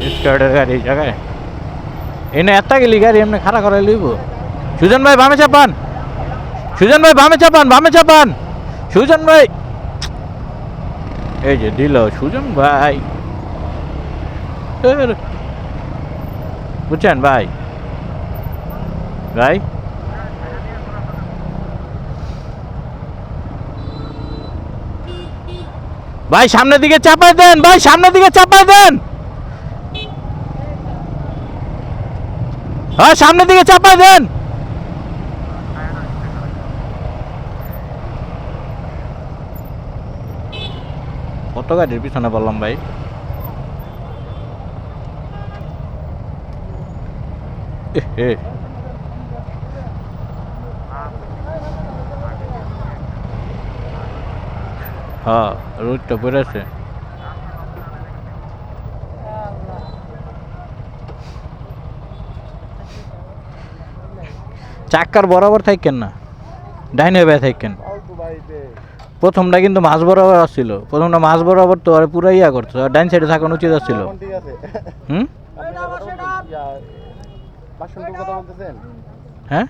স্কার্টের গাড়ি জায়গায়। এনে এত গেলি গাড়ি, এমনি খাড়া করে লইব। সুজন ভাই, বামে চাপান। সুজন ভাই, বামে চাপান বামে চাপান। সুজন ভাই। এই যে দিল সুজন ভাই। বুঝছেন ভাই? ভাই? ভাই, সামনের দিকে চাপায় দেন, ভাই, সামনের দিকে চাপায় দেন। হ্যাঁ সামনের দিকে চাপাই দেন। কত গাড়ির পিছনে বললাম ভাই? এ। হ্যাঁ রোদটা পড়েছে। চাক্কার বরাবর থাকেন না, ডাইনে ভাই থাকেন প্রথমটা কিন্তু মাছ বরাবর আসছিল, প্রথমটা মাছ বরাবর তো আর পুরো ইয়া করতো, আর ডাইন সাইডে থাকানো উচিত আসছিল। হুম? হ্যাঁ?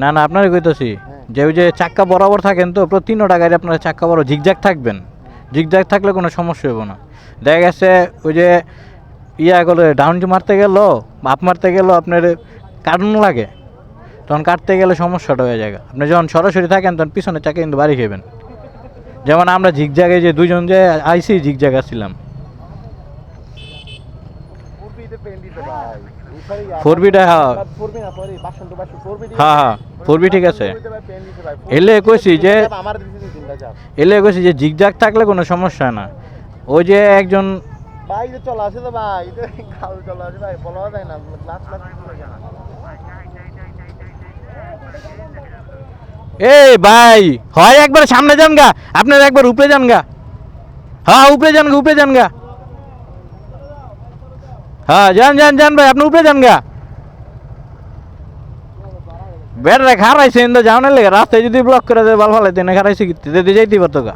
না না, আপনারই কইতাছি। যে ওই যে চাক্কা বরাবর থাকেন তো, প্রতি তিনটা গাড়ি আপনার চাক্কা বড় ঝিকঝাক থাকবেন। ঝিকঝাক থাকলে কোনো সমস্যা হবে না। দেখা গেছে, ওই যে ইয়া করে ডাউন মারতে গেল, বাপ মারতে গেল, আপনার কাটন লাগে। তখন কাটতে গেলে সমস্যাটা হয়ে যায় আপনি যখন সরাসরি থাকেন তখন পিছনে চাকে কিন্তু বাড়ি খেবেন। যেমন আমরা ঝিকঝাগে যে দুজন যে আইসি ঝিকঝাগ আসছিলাম। পূর্বীতে পেন দিতে ভাই উপরে ইয়া- 4B টা, হ্যাঁ। হ্যাঁ হ্যাঁ ফোর বি ঠিক আছে। এলে কইছি যে এলে কইছি যে ঝিকঝাক থাকলে কোনো সমস্যা না। ওই যে একজন ভাই চলে আসে তো ভাই। চলে আসে ভাই বলা যায় না। ক্লাস ভাই, হয় একবার সামনে যান গা, আপনার একবার উপরে যান গা। হ্যাঁ উপরে যান গা, উপরে যান গা। হ্যাঁ যান যান যান ভাই, আপনি উপরে যান গা। বেড়ে খারাইছে কিন্তু যাওয়ার লেগে রাস্তায় যদি ব্লক করে দেয়, ভালো ভালো তেনে খারাইছে কি? যেতে যাইতে পারতো গা।